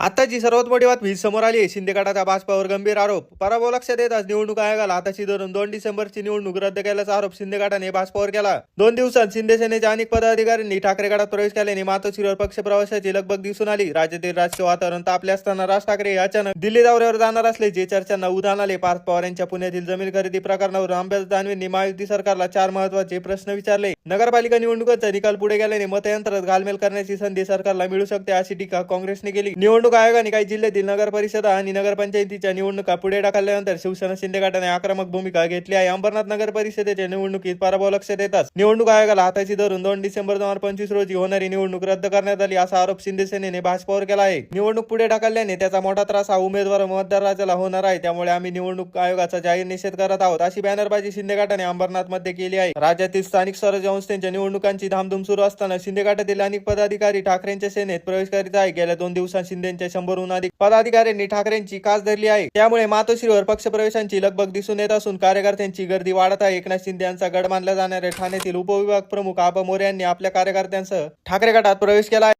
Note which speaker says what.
Speaker 1: आताची सर्वात मोठी बातमी समोर आली आहे. शिंदे गटाच्या भाजपावर गंभीर आरोप. पराभव लक्षात येताच निवडणूक आयोगाला हाताशी धरून दोन डिसेंबरची निवडणूक रद्द केल्याचा आरोप शिंदे गटाने भाजपावर केला. दोन दिवसात शिंदे सेनेच्या अनेक पदाधिकाऱ्यांनी ठाकरे गटात प्रवेश केल्याने मातोश्रीवर पक्ष प्रवासाची लगबग दिसून आली. राज्यातील राजकीय वातावरण तापले असताना राज ठाकरे हे अचानक दिल्ली दौऱ्यावर जाणार असल्याचे चर्चांना उदाहरण आले. पार्थ पवार यांच्या पुण्यातील जमीन खरेदी प्रकरणावर रामदास दानवेंनी महायुती सरकारला चार महत्त्वाचे प्रश्न विचारले. नगरपालिका निवडणुकांचा निकाल पुढे गेल्याने मतयंत्रात घालमेल करण्याची संधी सरकारला मिळू शकते अशी टीका काँग्रेसने केली. निवडणूक आयोगाने काही जिल्ह्यातील नगर परिषद आणि नगरपंचायतीच्या निवडणुका पुढे ढकलल्यानंतर शिवसेना शिंदे गटाने आक्रमक भूमिका घेतली आहे. अंबरनाथ नगर परिषदेच्या निवडणुकीत पराभव लक्षात येतात निवडणूक आयोगाला हाताशी धरून दोन डिसेंबर दोन हजार पंचवीस रोजी होणारी निवडणूक रद्द करण्यात आली असा आरोप शिंदे सेनेने भाजपावर केला आहे. निवडणूक पुढे ढकलल्याने त्याचा मोठा त्रास हा उमेदवार व मतदार राज्याला होणार आहे. त्यामुळे आम्ही निवडणूक आयोगाचा जाहीर निषेध करत आहोत अशी बॅनरबाजी शिंदे गटाने अंबरनाथमध्ये केली आहे. राज्यातील स्थानिक स्वराज्य संस्थेच्या निवडणुकांची धामधूम सुरू असताना शिंदे गटातील अनेक पदाधिकारी ठाकरेंच्या सेनेत प्रवेश करीत आहे गेल्या दोन दिवसात यांच्या शंभरहून अधिक पदाधिकाऱ्यांनी ठाकरेंची कास धरली आहे. त्यामुळे मातोश्रीवर पक्षप्रवेशांची लगबग दिसून येत असून कार्यकर्त्यांची गर्दी वाढत आहे. एकनाथ शिंदे यांचा गड मानला जाणाऱ्या ठाण्यातील उपविभाग प्रमुख आबा मोरे यांनी आपल्या कार्यकर्त्यांसह ठाकरे गटात प्रवेश केला आहे.